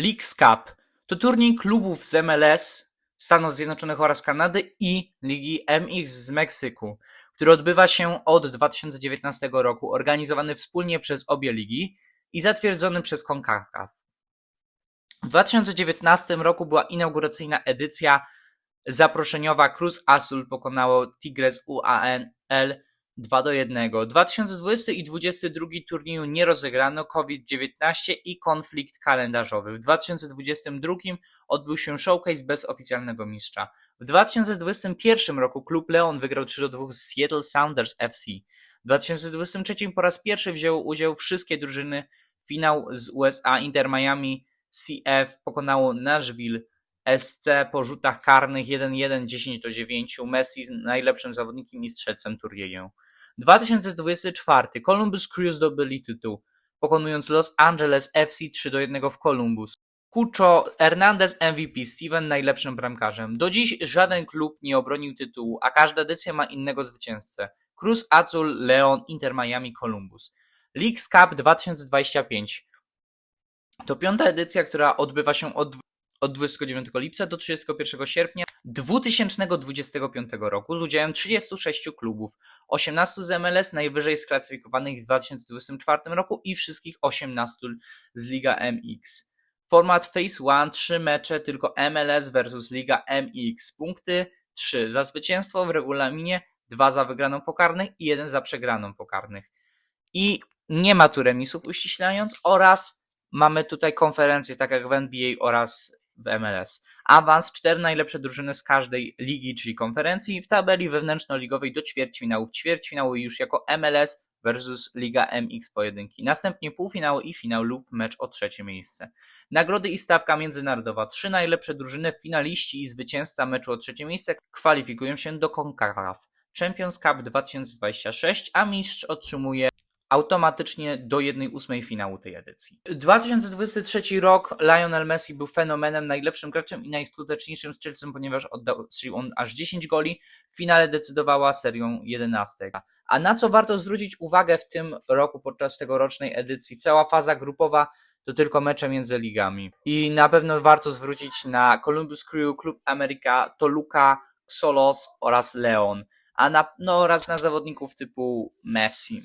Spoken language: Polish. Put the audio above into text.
Leagues Cup to turniej klubów z MLS Stanów Zjednoczonych oraz Kanady i Ligi MX z Meksyku, który odbywa się od 2019 roku, organizowany wspólnie przez obie ligi i zatwierdzony przez CONCACAF. W 2019 roku była inauguracyjna edycja zaproszeniowa Cruz Azul pokonało Tigres UANL 2 do 1. 2020 i 2022 turnieju nie rozegrano COVID-19 i konflikt kalendarzowy. W 2022 odbył się showcase bez oficjalnego mistrza. W 2021 roku klub Leon wygrał 3 do 2 z Seattle Sounders FC. W 2023 po raz pierwszy wzięły udział wszystkie drużyny. Finał z USA Inter Miami CF pokonało Nashville SC po rzutach karnych 1-1 10 do 9. Messi z najlepszym zawodnikiem i strzelcem turnieju. 2024 Columbus Crew zdobyli tytuł, pokonując Los Angeles FC 3 do 1 w Columbus. Cucho Hernandez MVP, Steven najlepszym bramkarzem. Do dziś żaden klub nie obronił tytułu, a każda edycja ma innego zwycięzcę. Cruz Azul, Leon, Inter Miami, Columbus. Leagues Cup 2025 to piąta edycja, która odbywa się od od 29 lipca do 31 sierpnia 2025 roku z udziałem 36 klubów, 18 z MLS najwyżej sklasyfikowanych w 2024 roku i wszystkich 18 z Liga MX. Format Phase 1 3 mecze tylko MLS versus Liga MX. Punkty 3 za zwycięstwo w regulaminie, 2 za wygraną pokarnych i 1 za przegraną pokarnych. I nie ma tu remisów uściślając oraz mamy tutaj konferencje tak jak w NBA oraz w MLS. Awans, cztery najlepsze drużyny z każdej ligi, czyli konferencji, w tabeli wewnętrzno-ligowej do ćwierćfinałów. Ćwierćfinały już jako MLS versus Liga MX pojedynki. Następnie półfinały i finał lub mecz o trzecie miejsce. Nagrody i stawka międzynarodowa. Trzy najlepsze drużyny, finaliści i zwycięzca meczu o trzecie miejsce kwalifikują się do CONCACAF Champions Cup 2026, a mistrz otrzymuje automatycznie do 1-8 finału tej edycji. 2023 rok Lionel Messi był fenomenem, najlepszym graczem i najskuteczniejszym strzelcem, ponieważ oddał strzelił on aż 10 goli. W finale decydowała serią 11. A na co warto zwrócić uwagę w tym roku podczas tegorocznej edycji? Cała faza grupowa to tylko mecze między ligami. I na pewno warto zwrócić na Columbus Crew, Klub Ameryka, Toluca, Xolos oraz Leon. A na, no, oraz na zawodników typu Messi.